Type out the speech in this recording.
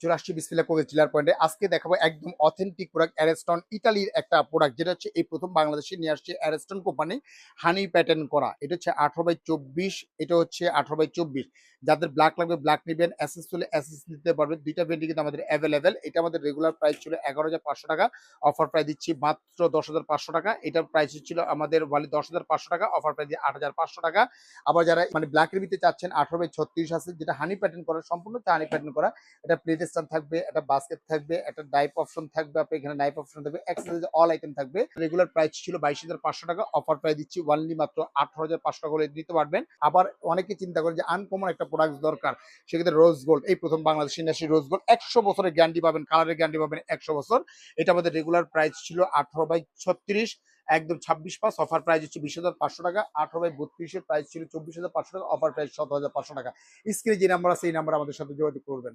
চলে আসছি বিসমিল্লা চিলার পয়েন্টে আজকে দেখাবো একদম অথেন্টিক প্রোডাক্ট অ্যারেস্টন ইটালির একটা প্রোডাক্ট যেটা হচ্ছে এই প্রথম বাংলাদেশে নিয়ে আসছে অ্যারেস্টন কোম্পানি হানি প্যাটার্ন করা। এটা হচ্ছে আঠারো বাই চব্বিশ, এটা হচ্ছে আঠারো বাই চব্বিশ। যাদের ব্ল্যাক লাগবে ব্ল্যাক নেবেন অ্যাসেস হলে অ্যাসেস নিতে পারবেন। দুইটা ভেন্ডি কিন্তু আমাদের অ্যাভেলেবেল এটা আমাদের রেগুলার প্রাইস ছিল এগারো হাজার পাঁচশো টাকা। অফার প্রাইস দিচ্ছি মাত্র দশ হাজার পাঁচশো টাকা। এটার প্রাইস ছিল আমাদের ওয়ালি দশ হাজার পাঁচশো টাকা অফার প্রাইস দিয়ে আট হাজার পাঁচশো টাকা। আবার যারা মানে ব্ল্যাকের ভিতরে চাচ্ছেন আঠারো বাই ছত্রিশ আছে, যেটা হানি প্যাটার্ন করা, সম্পূর্ণ হানি প্যাটার্ন করা, এটা প্লেট স্ট্যান্ড থাকবে, একটা বাস্কেট থাকবে, একটা ডাইপ অপশন থাকবে আপনি এখানে নাইপ অপশন থাকবে এক্সেসরিজ অল আইটেম থাকবে। রেগুলার প্রাইস ছিল বাইশ হাজার পাঁচশো টাকা অফার প্রাইস দিচ্ছি ওয়ানলি মাত্র আঠারো হাজার পাঁচশো টাকা নিতে পারবেন। আবার অনেকে চিন্তা করে যে আনকমন একটা প্রোডাক্ট দরকার, সেক্ষেত্রে রোজ গোল্ড এই প্রথম বাংলাদেশ ইন্ডাস্ট্রি রোজ গোল্ড একশো বছরের গ্যারান্টি পাবেন কালারের গ্যারান্টি পাবেন একশো বছর। এটা আমাদের রেগুলার প্রাইস ছিল আঠারো বাই ছত্রিশ, একদম ছাব্বিশ পাস অফার প্রাইস হচ্ছে বিশ হাজার পাঁচশো টাকা, আঠারো বাই বত্রিশের প্রাইস ছিল চব্বিশ হাজার পাঁচশো টাকা অফার প্রাইস সতেরো হাজার পাঁচশো টাকা। স্ক্রিনে যে নাম্বার আছে, এই নাম্বার আমাদের সাথে যোগাযোগ করবেন।